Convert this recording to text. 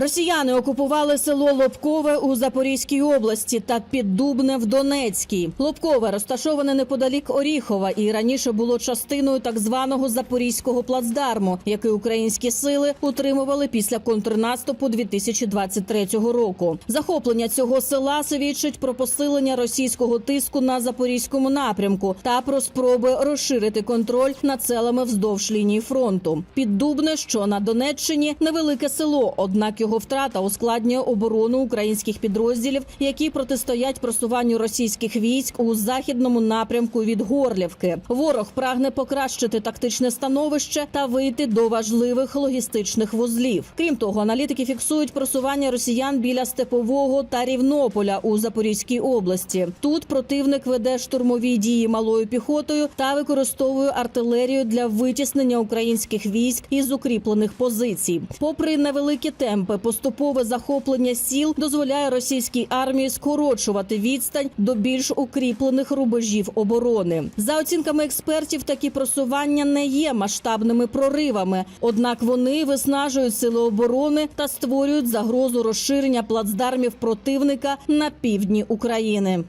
Росіяни окупували село Лобкове у Запорізькій області та Піддубне в Донецькій. Лобкове розташоване неподалік Оріхова і раніше було частиною так званого запорізького плацдарму, який українські сили утримували після контрнаступу 2023 року. Захоплення цього села свідчить про посилення російського тиску на запорізькому напрямку та про спроби розширити контроль над селами вздовж лінії фронту. Піддубне, що на Донеччині, невелике село, однак його втрата ускладнює оборону українських підрозділів, які протистоять просуванню російських військ у західному напрямку від Горлівки. Ворог прагне покращити тактичне становище та вийти до важливих логістичних вузлів. Крім того, аналітики фіксують просування росіян біля Степового та Рівнополя у Запорізькій області. Тут противник веде штурмові дії малою піхотою та використовує артилерію для витіснення українських військ із укріплених позицій. Попри невеликі темпи, поступове захоплення сіл дозволяє російській армії скорочувати відстань до більш укріплених рубежів оборони. За оцінками експертів, такі просування не є масштабними проривами однак вони виснажують сили оборони та створюють загрозу розширення плацдармів противника на півдні України.